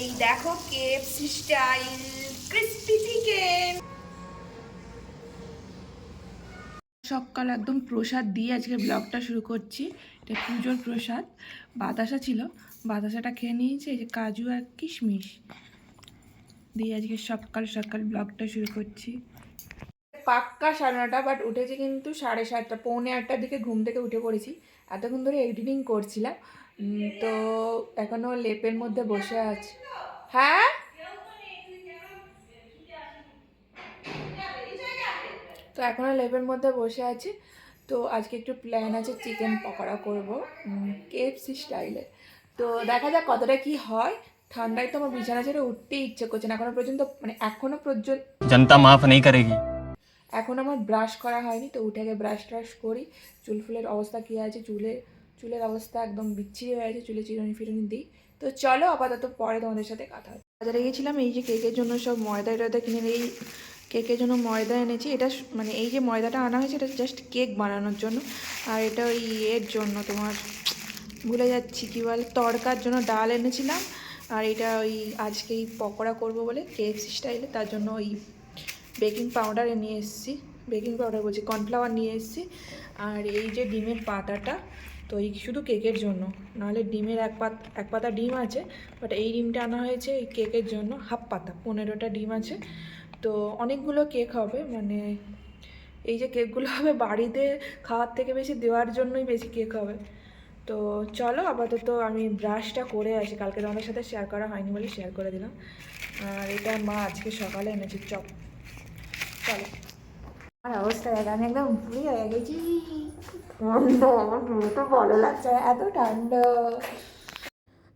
এই দেখো KFC style crispy chicken সকাল একদম প্রসাদ দিয়ে আজকে ব্লগটা শুরু করছি। এটা পুজোর প্রসাদ। বাতাসা ছিল। বাতাসাটা খেয়ে নিয়েছি। এই যে কাজু আর কিশমিশ দিয়ে আজকে সকাল সকাল ব্লগটা শুরু করছি। পাক্কা সাড়ে নটা বাট উঠেছি কিন্তু সাড়ে সাতটা, পৌনে আটটার দিকে ঘুম থেকে উঠে পড়েছি। এতক্ষণ ধরে এডিটিং করছিলাম। তো এখনও লেপের মধ্যে বসে আছে। হ্যাঁ? তো এখনও লেপের মধ্যে বসে আছি। তো আজকে একটু প্ল্যান আছে চিকেন পকোড়া করব কেএফসি স্টাইলে তো দেখা যাক কতটা কি হয়। ঠান্ডায় তো আমার বিছানা ছেড়ে উঠতে ইচ্ছে করছে না। এখনও পর্যন্ত মানে এখনও পর্যন্ত জনতা মাফ নেই করেগি এখন আমার ব্রাশ করা হয়নি। তো উঠে গিয়ে ব্রাশ ট্রাশ করি। চুল ফুলের অবস্থা কী আছে? চুলে চুলের অবস্থা একদম বিচ্ছিরি হয়ে আছে চুলে চিরুনি ফিরুনি দিই। তো চলো আপাতত পরে তোমাদের সাথে কথা হয় বাজারে গিয়েছিলাম, এই যে কেকের জন্য সব ময়দা টয়দা কিনে এই কেকের জন্য ময়দা এনেছি। এটা মানে এই যে ময়দাটা আনা হয়েছে, এটা জাস্ট কেক বানানোর জন্য। আর এটা ওই এর জন্য তোমার, ভুলে যাচ্ছি কী বল, তড়কার জন্য ডাল এনেছিলাম। আর এটা ওই আজকে এই পকোড়া করব বলে কেএফসি স্টাইলে তার জন্য ওই বেকিং পাউডার নিয়ে এসেছি। বেকিং পাউডার বলছি কর্নফ্লাওয়ার নিয়ে এসেছি। আর এই যে ডিমের পাতাটা তো এই শুধু কেকের জন্য। নাহলে ডিমের এক পাত এক পাতা ডিম আছে বাট এই ডিমটা আনা হয়েছে এই কেকের জন্য, হাফ পাতা, পনেরোটা ডিম আছে। তো অনেকগুলো কেক হবে মানে এই যে কেকগুলো হবে বাড়িতে খাওয়ার থেকে বেশি দেওয়ার জন্যই বেশি কেক হবে। তো চলো আপাতত আমি ব্রাশটা করে আসি, কালকে তোমাদের সাথে শেয়ার করা হয়নি বলে শেয়ার করে দিলাম। আর এটা মা আজকে সকালে এনেছে, চপ। চলো। আমার অবস্থা দেখ, আমি একদম হয়ে গেছি। ঠান্ডা ভালো লাগছে এত ঠান্ডা।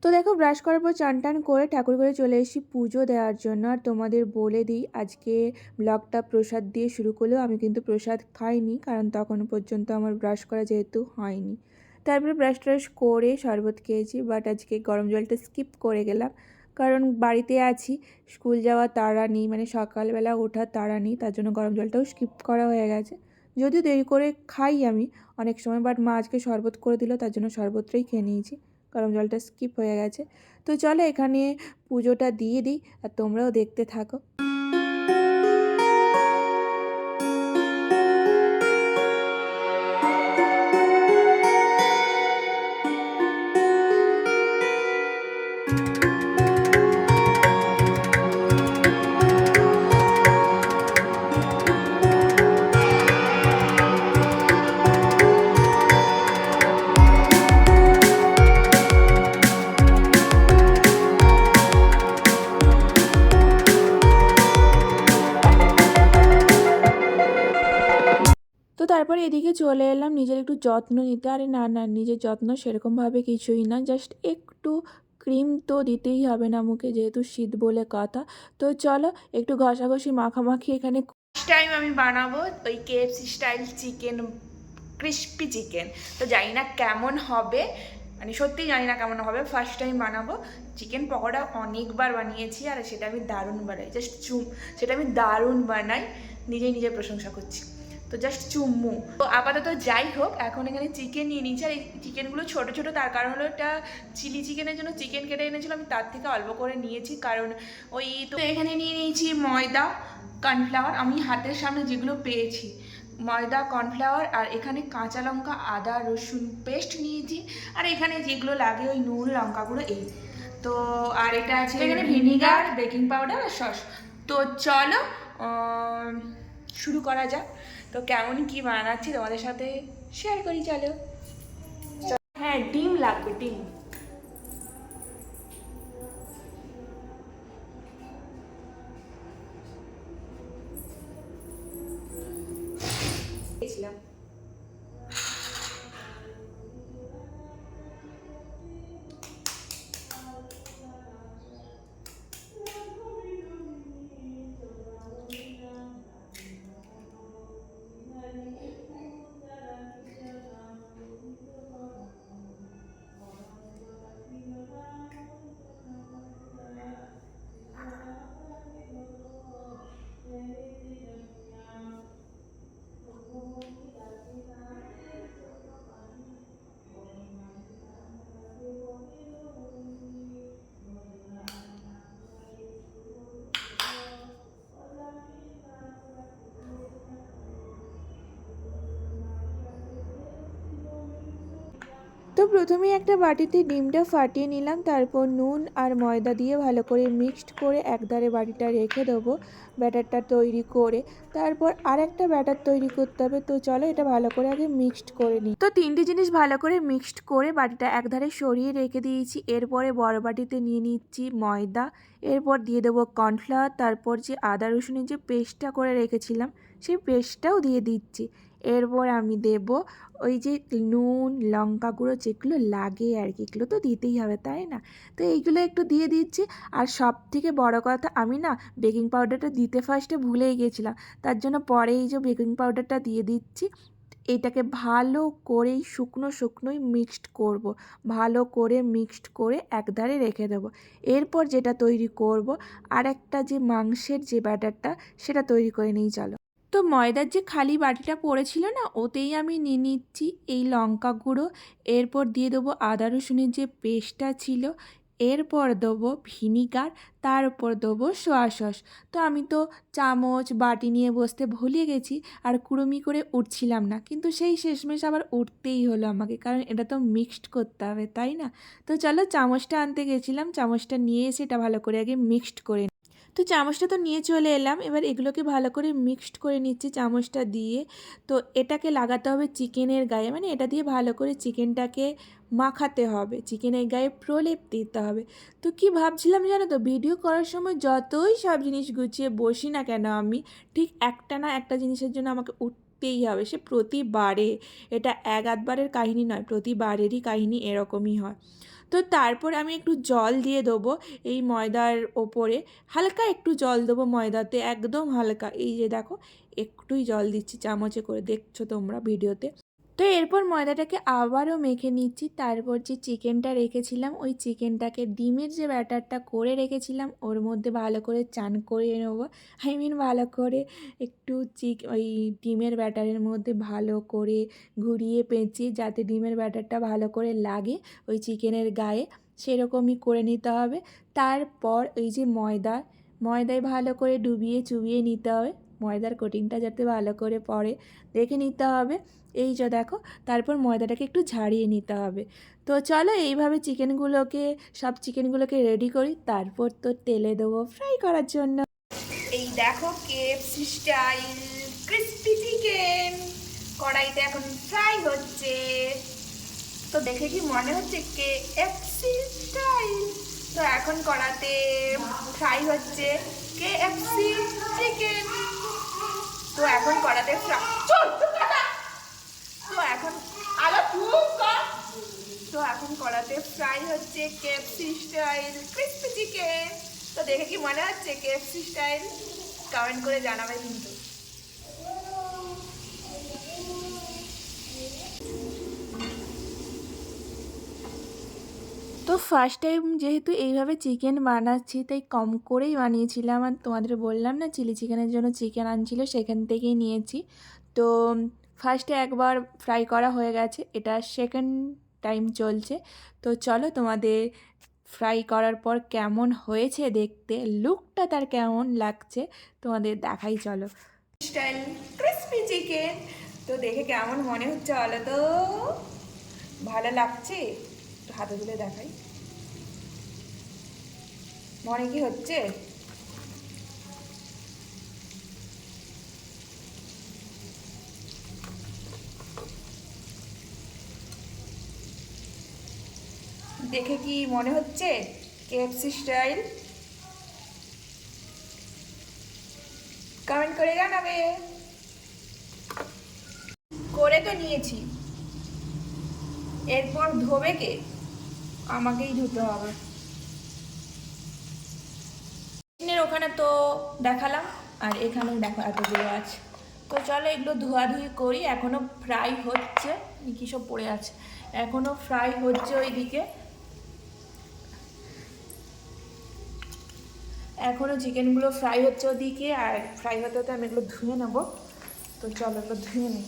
তো দেখো ব্রাশ করার পর চান টান করে ঠাকুর করে চলে এসেছি পুজো দেওয়ার জন্য। আর তোমাদের বলে দিই, আজকে ব্লগটা প্রসাদ দিয়ে শুরু করলেও আমি কিন্তু প্রসাদ খাইনি, কারণ তখন পর্যন্ত আমার ব্রাশ করা যেহেতু হয়নি। তারপরে ব্রাশ ট্রাশ করে শরবত খেয়েছি বাট আজকে গরম জলটা স্কিপ করে গেলাম। কারণ বাড়িতে আছি, স্কুল যাওয়া তাড়া নেই মানে সকালবেলা ওঠার তাড়া নেই, তার জন্য গরম জলটাও স্কিপ করা হয়ে গেছে। যদিও দেরি করে খাই আমি অনেক সময় বাট মা আজকে শরবত করে দিল, তার জন্য শরবতটাই খেয়ে নিয়েছি, গরম জলটা স্কিপ হয়ে গেছে। তো চলো এখানে পুজোটা দিয়ে দিই, আর তোমরাও দেখতে থাকো। তারপরে এদিকে চলে এলাম, নিজের একটু যত্ন নিতে। আরে না না, নিজের যত্ন সেরকমভাবে কিছুই না জাস্ট একটু ক্রিম তো দিতেই হবে না মুখে, যেহেতু শীত বলে কথা। তো চলো, একটু ঘষাঘষি, মাখামাখি এখানে টাইম আমি বানাবো ওই KFC style chicken crispy chicken তো জানি না কেমন হবে মানে সত্যিই জানি না কেমন হবে। ফার্স্ট টাইম বানাবো চিকেন পকোড়া অনেকবার বানিয়েছি আর সেটা আমি দারুণ বানাই। জাস্ট চুম, সেটা আমি দারুণ বানাই, নিজেই নিজের প্রশংসা করছি। তো জাস্ট চুম্মু। তো আপাতত যাই হোক, এখন এখানে চিকেন নিয়ে নিয়েছি। আর এই চিকেনগুলো ছোটো ছোটো, তার কারণ হলো এটা চিলি চিকেনের জন্য চিকেন কেটে এনেছিলাম, আমি তার থেকে অল্প করে নিয়েছি। কারণ ওই তো এখানে নিয়ে নিয়েছি ময়দা কর্নফ্লাওয়ার আমি হাতের সামনে যেগুলো পেয়েছি, ময়দা কর্নফ্লাওয়ার আর এখানে কাঁচা লঙ্কা, আদা, রসুন পেস্ট নিয়েছি। আর এখানে যেগুলো লাগে ওই নুন লঙ্কাগুলো, এই। তো আর এটা আছে এখানে ভিনিগার বেকিং পাউডার আর সস তো চলো শুরু করা যাক। তো কেমন কি বানাচ্ছি তোমাদের সাথে শেয়ার করি চলো। হ্যাঁ ডিম লাগবে ডিম। তো প্রথমেই একটা বাটিতে ডিমটা ফাটিয়ে নিলাম, তারপর নুন আর ময়দা দিয়ে ভালো করে মিক্সড করে একধারে বাটিটা রেখে দেবো ব্যাটারটা তৈরি করে। তারপর আর একটা ব্যাটার তৈরি করতে হবে, তো চলো এটা ভালো করে আগে মিক্সড করে নিই। তো তিনটে জিনিস ভালো করে মিক্সড করে বাটিটা একধারে সরিয়ে রেখে দিয়েছি, এরপরে বড় বাটিতে নিয়ে নিচ্ছি ময়দা, এরপর দিয়ে দেবো কর্নফ্লাওয়ার, তারপর যে আদা রসুনের যে পেস্টটা করে রেখেছিলাম, সেই পেস্টটাও দিয়ে দিচ্ছি। এরপর আমি দেব ওই যে নুন, লঙ্কা গুঁড়ো যেগুলো লাগে আর কি, এগুলো তো দিতেই হবে, তাই না? তো এইগুলো একটু দিয়ে দিচ্ছি। আর সব থেকে বড়ো কথা, আমি না বেকিং পাউডারটা দিতে ফার্স্টে ভুলেই গেছিলাম। তার জন্য পরে এই যে বেকিং পাউডারটা দিয়ে দিচ্ছি, এটাকে ভালো করেই শুকনো শুকনোই মিক্সড করব। ভালো করে মিক্সড করে একধারে রেখে দেব। এরপর যেটা তৈরি করব আর একটা যে মাংসের যে ব্যাটারটা সেটা তৈরি করে নিই, চলো। তো ময়দার যে খালি বাটিটা পড়েছিল না, ওতেই আমি নিয়ে নিচ্ছি এই লঙ্কা গুঁড়ো। এরপর দিয়ে দেবো আদা রসুনের যে পেস্টটা ছিল, এরপর দেবো ভিনিগার তার উপর দেবো সোয়া সস তো আমি তো চামচ, বাটি নিয়ে বসতে ভুলে গেছি, আর কুড়ুমি করে উঠছিলাম না। কিন্তু সেই শেষমেশ আবার উঠতেই হলো আমাকে, কারণ এটা তো মিক্সড করতে হবে, তাই না? তো চলো চামচটা আনতে গেছিলাম, চামচটা নিয়ে এসে এটা ভালো করে আগে মিক্সড করে তো চামচটা তো নিয়ে চলে এলাম। এবার এগুলোকে ভালো করে মিক্সড করে নিচ্ছি চামচটা দিয়ে। তো এটাকে লাগাতে হবে চিকেনের গায়ে। মানে এটা দিয়ে ভালো করে চিকেনটাকে মাখাতে হবে। চিকেনের গায়ে প্রলেপ দিতে হবে। তো কি ভাবছিলাম জানো তো? ভিডিও করার সময় যতই সব জিনিস গুছিয়ে বসি না কেন আমি, ঠিক একটা না একটা জিনিসের জন্য আমাকে উঠতেই হবে। সে প্রতিবারে। এটা এক আধবারের কাহিনী নয়, প্রতিবারেরই কাহিনী এরকমই হয়। তো তারপর আমি একটু জল দিয়ে দেবো এই ময়দার ওপরে। হালকা একটু জল দেবো ময়দাতে, একদম হালকা। এই যে দেখো, একটুই জল দিচ্ছি চামচে করে, দেখছ তোমরা ভিডিওতে? তো এরপর ময়দাটাকে আবারও মেখে নিচ্ছি। তারপর যে চিকেনটা রেখেছিলাম, ওই চিকেনটাকে ডিমের যে ব্যাটারটা করে রেখেছিলাম, ওর মধ্যে ভালো করে চান করে নেব। আই মিন ভালো করে একটু চিক, ওই ডিমের ব্যাটারের মধ্যে ভালো করে ঘুরিয়ে পেঁচিয়ে, যাতে ডিমের ব্যাটারটা ভালো করে লাগে, ওই চিকেনের গায়ে সেরকমই করে নিতে হবে। তারপর ওই যে ময়দা, ময়দায় ভালো করে ডুবিয়ে চুবিয়ে নিতে হবে। ময়দার কোটিংটা যাতে ভালো করে পড়ে দেখে নিতে হবে। এই যে দেখো, তারপর ময়দাটাকে একটু ঝাড়িয়ে নিতে হবে। তো চলো এইভাবে চিকেনগুলোকে, সব চিকেনগুলোকে রেডি করি, তারপর তো তেলে দেবো ফ্রাই করার জন্য। এই দেখো কেএফসি স্টাইল ক্রিস্পি চিকেন কড়াইতে এখন ফ্রাই হচ্ছে। তো দেখে কি মনে হচ্ছে কে এফসি স্টাইল তো এখন কড়াতে ফ্রাই হচ্ছে কে এফসি চিকেন তো এখন কড়াতে তো এখন, আলো তো এখন কড়াতে ফ্রাই হচ্ছে কেপসি স্টাইল ক্রিস্পি চিকেন তো দেখে কি মনে হচ্ছে কেপসি স্টাইল কমেন্ট করে জানাবে কিন্তু। তো ফার্স্ট টাইম যেহেতু এইভাবে চিকেন বানাচ্ছি, তাই কম করেই বানিয়েছিলাম। আর তোমাদের বললাম না চিলি চিকেনের জন্য চিকেন আনছিল, সেখান থেকেই নিয়েছি। তো ফার্স্টে একবার ফ্রাই করা হয়ে গেছে, এটা সেকেন্ড টাইম চলছে। তো চলো তোমাদের ফ্রাই করার পর কেমন হয়েছে দেখতে লুকটা তার কেমন লাগছে, তোমাদের দেখাই, চলো। স্টাইল ক্রিসপি চিকেন তো দেখে কেমন মনে হচ্ছে বলো তো? ভালো লাগছে? হাতে তুলে দেখাই। মনে কি হচ্ছে? দেখে কি মনে হচ্ছে? কেএফসি স্টাইল কমেন্ট করে জানাবে। করে তো নিয়েছি। এরপর ধোবে কে? আমাকেই ধুতে হবে। ওখানে তো দেখালাম, আর এখানেও দেখো এতগুলো আছে। তো চলো এগুলো ধোয়াধুয়ি করি এখনও ফ্রাই হচ্ছে কী সব পড়ে আছে। এখনও ফ্রাই হচ্ছে ওইদিকে। এখনও চিকেনগুলো ফ্রাই হচ্ছে ওদিকে, আর ফ্রাই হতে হতে আমি এগুলো ধুয়ে নেব। তো চলো এগুলো ধুয়ে নিই।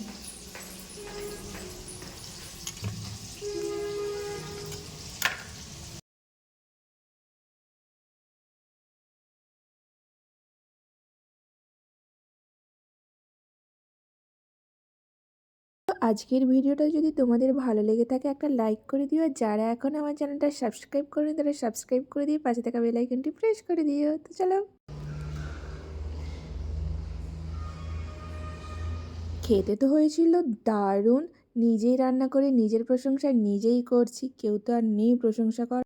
আজকের ভিডিওটা যদি তোমাদের ভালো লেগে থাকে, একটা লাইক করে দিও। যারা এখন আমার চ্যানেলটা সাবস্ক্রাইব করেনি, তারা সাবস্ক্রাইব করে দিয়ে পাশে থাকা বেলাইকনটি প্রেস করে দিও। তো চলো। খেতে তো হয়েছিল দারুণ। নিজেই রান্না করে, নিজের প্রশংসা নিজেই করছি। কেউ তো আর নেই প্রশংসা কর